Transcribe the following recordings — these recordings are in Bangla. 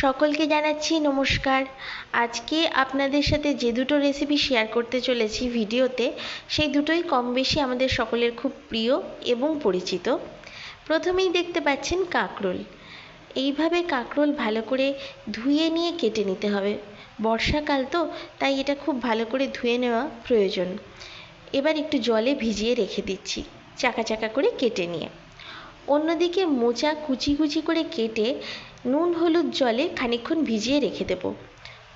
সকলকে জানাচ্ছি নমস্কার। আজকে আপনাদের সাথে যে দুটো রেসিপি শেয়ার করতে চলেছি ভিডিওতে, সেই দুটোই কম বেশি আমাদের সকলের খুব প্রিয় এবং পরিচিত। প্রথমেই দেখতে পাচ্ছেন কাঁকরোল। এইভাবে কাঁকরোল ভালো করে ধুয়ে নিয়ে কেটে নিতে হবে। বর্ষাকাল তো, তাই এটা খুব ভালো করে ধুয়ে নেওয়া প্রয়োজন। এবার একটু জলে ভিজিয়ে রেখে দিচ্ছি, চাকা চাকা করে কেটে নিয়ে। অন্যদিকে মোচা কুচি কুচি করে কেটে নুন হলুদ জলে খানিকক্ষণ ভিজিয়ে রেখে দেবো।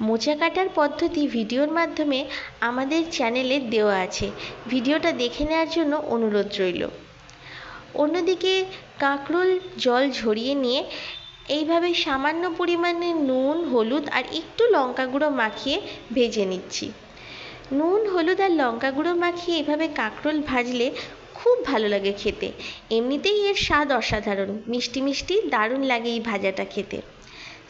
মোচা কাটার পদ্ধতি ভিডিওর মাধ্যমে আমাদের চ্যানেলে দেওয়া আছে। ভিডিওটা দেখে নেওয়ার জন্য অনুরোধ রইল। অন্যদিকে কাঁকরোল জল ঝরিয়ে নিয়ে এইভাবে সামান্য পরিমাণে নুন, হলুদ আর একটু লঙ্কা গুঁড়ো মাখিয়ে ভেজে নিচ্ছি। নুন, হলুদ আর লঙ্কা গুঁড়ো মাখিয়ে এভাবে কাঁকরোল ভাজলে খুব ভালো লাগে খেতে। এমনিতেই এর স্বাদ অসাধারণ। মিষ্টি মিষ্টি দারুণ লাগে এই ভাজাটা খেতে।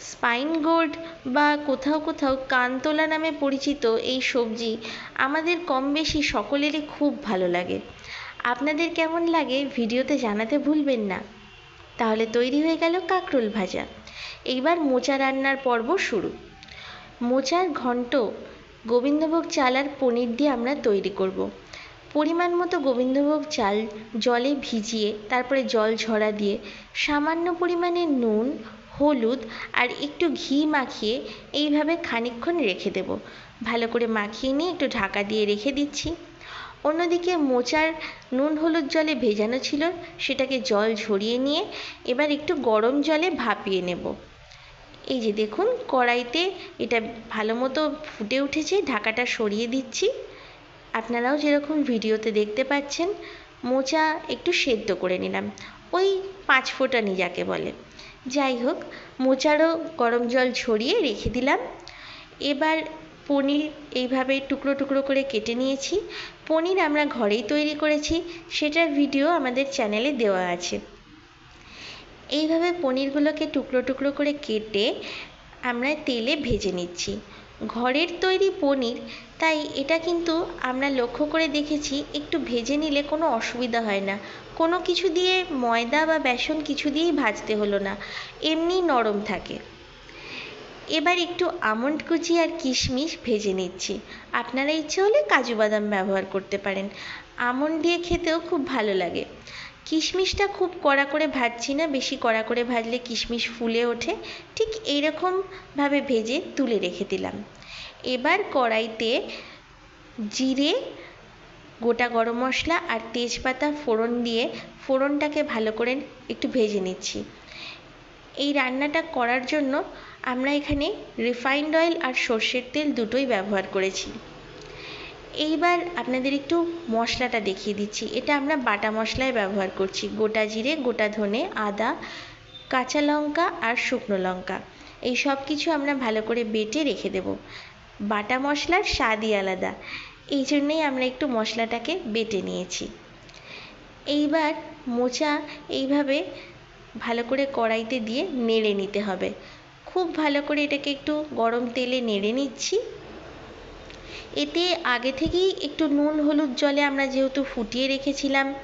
স্পাইন গোর্ড বা কোথাও কোথাও কানতোলা নামে পরিচিত এই সবজি আমাদের কম বেশি সকলেরই খুব ভালো লাগে। আপনাদের কেমন লাগে ভিডিওতে জানাতে ভুলবেন না। তাহলে তৈরি হয়ে গেল কাঁকরোল ভাজা। এইবার মোচা রান্নার পর্ব শুরু। মোচার ঘন্ট গোবিন্দভোগ চাল আর পনির দিয়ে আমরা তৈরি করব। পরিমাণ মতো গোবিন্দভোগ চাল জলে ভিজিয়ে, তারপরে জল ঝরা দিয়ে, সামান্য পরিমাণে নুন, হলুদ আর একটু ঘি মাখিয়ে এইভাবে খানিকক্ষণ রেখে দেব। ভালো করে মাখিয়ে নিয়ে একটু ঢাকা দিয়ে রেখে দিচ্ছি। অন্যদিকে মোচার নুন হলুদ জলে ভেজানো ছিল, সেটাকে জল ঝরিয়ে নিয়ে এবার একটু গরম জলে ভাপিয়ে নেব। এই যে দেখুন, কড়াইতে এটা ভালো মতো ফুটে উঠেছে, ঢাকাটা সরিয়ে দিচ্ছি। আপনারাও যেরকম ভিডিওতে দেখতে পাচ্ছেন, মোচা একটু সেদ্ধ করে নিলাম। ওই পাঁচ ফোটানি যাকে বলে। যাই হোক, মোচারও গরম জল ছড়িয়ে রেখে দিলাম। এবার পনির এইভাবে টুকরো টুকরো করে কেটে নিয়েছি। পনির আমরা ঘরেই তৈরি করেছি, সেটার ভিডিও আমাদের চ্যানেলে দেওয়া আছে। এইভাবে পনিরগুলোকে টুকরো টুকরো করে কেটে আমরা তেলে ভেজে নিচ্ছি। ঘরের তৈরি পনির, তাই এটা কিন্তু আমরা লক্ষ্য করে দেখেছি একটু ভেজে নিলে কোনো অসুবিধা হয় না। কোনো কিছু দিয়ে ময়দা বা বেসন কিছু দিয়েই ভাজতে হলো না, এমনি নরম থাকে। এবার একটু আমন্ড কুচি আর কিশমিশ ভেজে নিচ্ছি। আপনারা ইচ্ছে হলে কাজু বাদাম ব্যবহার করতে পারেন। আমন্ড দিয়ে খেতেও খুব ভালো লাগে। কিশমিশটা খুব কড়া করে ভাজছি না, বেশি কড়া করে ভাজলে কিশমিশ ফুলে ওঠে। ঠিক এইরকমভাবে ভেজে তুলে রেখে দিলাম। এবার কড়াইতে জিরে, গোটা গরম মশলা আর তেজপাতা ফোড়ন দিয়ে ফোড়নটাকে ভালো করে একটু ভেজে নিচ্ছি। এই রান্নাটা করার জন্য আমরা এখানে রিফাইন্ড অয়েল আর সর্ষের তেল দুটোই ব্যবহার করেছি। এইবার আপনাদের একটু মশলাটা দেখিয়ে দিচ্ছি। এটা আমরা বাটা মশলায় ব্যবহার করছি। গোটা জিরে, গোটা ধনে, আদা, কাঁচা লঙ্কা আর শুকনো লঙ্কা। এই সব কিছু আমরা ভালো করে বেটে রেখে দেব। বাটা মশলার স্বাদই আলাদা। এই জন্যেই আমরা একটু মশলাটাকে বেটে নিয়েছি। এইবার মোচা এইভাবে ভালো করে কড়াইতে দিয়ে নেড়ে নিতে হবে। খুব ভালো করে এটাকে একটু গরম তেলে নেড়ে নিচ্ছি। এতে আগে থেকেই একটু নুন হলুদ জলে আমরা যেহেতু ফুটিয়ে রেখেছিলাম,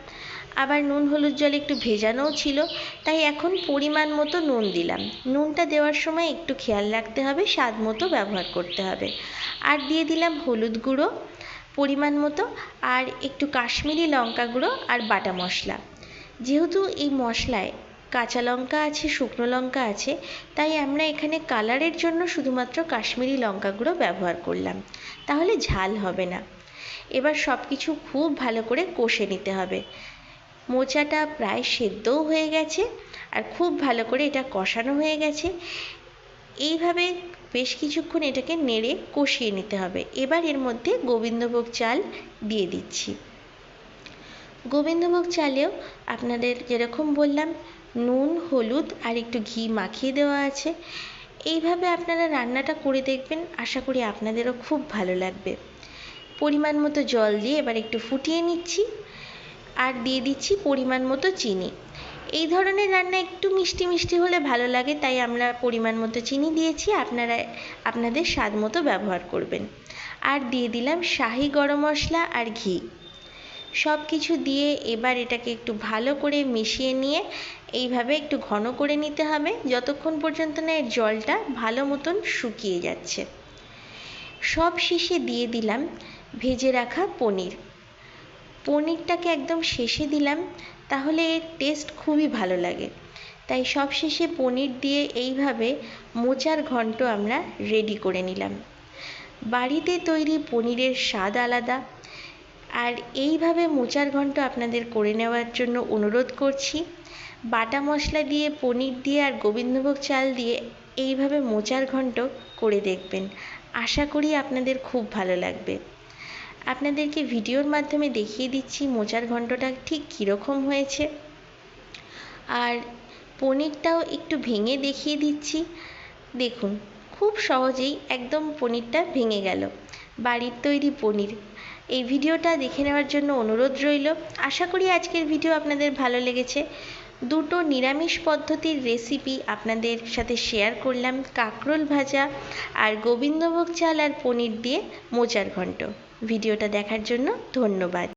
আবার নুন হলুদ জলে একটু ভেজানোও ছিল, তাই এখন পরিমাণ মতো নুন দিলাম। নুনটা দেওয়ার সময় একটু খেয়াল রাখতে হবে, স্বাদ মতো ব্যবহার করতে হবে। আর দিয়ে দিলাম হলুদ গুঁড়ো পরিমাণ মতো, আর একটু কাশ্মীরি লঙ্কা গুঁড়ো আর বাটা মশলা। যেহেতু এই মশলায় কাঁচা লঙ্কা আছে, শুকনো লঙ্কা আছে, তাই আমরা এখানে কালারের জন্য শুধুমাত্র কাশ্মীরি লঙ্কা গুঁড়ো ব্যবহার করলাম। তাহলে ঝাল হবে না। এবার সব কিছু খুব ভালো করে কষে নিতে হবে। মোচাটা প্রায় সেদ্ধও হয়ে গেছে আর খুব ভালো করে এটা কষানো হয়ে গেছে। এইভাবে বেশ কিছুক্ষণ এটাকে নেড়ে কষিয়ে নিতে হবে। এবার এর মধ্যে গোবিন্দভোগ চাল দিয়ে দিচ্ছি। গোবিন্দভোগ চালেও আপনাদের যেরকম বললাম নুন, হলুদ আর একটু ঘি মাখিয়ে দেওয়া আছে। এইভাবে আপনারা রান্নাটা করে দেখবেন। আশা করি আপনাদেরও খুব ভালো লাগবে। পরিমাণ মতো জল দিয়ে এবার একটু ফুটিয়ে নিচ্ছি। আর দিয়ে দিচ্ছি পরিমাণ মতো চিনি। এই ধরনের রান্না একটু মিষ্টি মিষ্টি হলে ভালো লাগে, তাই আমরা পরিমাণ মতো চিনি দিয়েছি। আপনারা, আপনাদের স্বাদ মতো ব্যবহার করবেন। আর দিয়ে দিলাম শাহি গরম মশলা আর ঘি। সব কিছু দিয়ে এবার এটাকে একটু ভালো করে মিশিয়ে নিয়ে এইভাবে একটু ঘন করে নিতে হবে। যতক্ষণ পর্যন্ত না এর জলটা ভালো মতন শুকিয়ে যাচ্ছে। সব শেষে দিয়ে দিলাম ভেজে রাখা পনির। পনিরটাকে একদম শেষে দিলাম, তাহলে এর টেস্ট খুবই ভালো লাগে। তাই সব শেষে পনির দিয়ে এইভাবে মোচার ঘন্ট আমরা রেডি করে নিলাম। বাড়িতে তৈরি পনিরের স্বাদ আলাদা। আর এইভাবে মোচার ঘন্ট আপনাদের করে নেওয়ার জন্য অনুরোধ করছি। বাটা মশলা দিয়ে, পনির দিয়ে আর গোবিন্দভোগ চাল দিয়ে এইভাবে মোচার ঘন্ট করে দেখবেন। আশা করি আপনাদের খুব ভালো লাগবে। আপনাদেরকে ভিডিওর মাধ্যমে দেখিয়ে দিচ্ছি মোচার ঘন্টটা ঠিক কীরকম হয়েছে। আর পনিরটাও একটু ভেঙে দেখিয়ে দিচ্ছি। দেখুন, খুব সহজেই একদম পনিরটা ভেঙে গেল। বাড়ির তৈরি পনির। এই ভিডিওটা দেখে নেওয়ার জন্য অনুরোধ রইল। আশা করি আজকের ভিডিও আপনাদের ভালো লেগেছে। দুটো নিরামিষ পদ্ধতির রেসিপি আপনাদের সাথে শেয়ার করলাম, কাঁকরোল ভাজা আর গোবিন্দভোগ চাল আর পনির দিয়ে মোচার ঘন্ট ভিডিওটা দেখার জন্য ধন্যবাদ।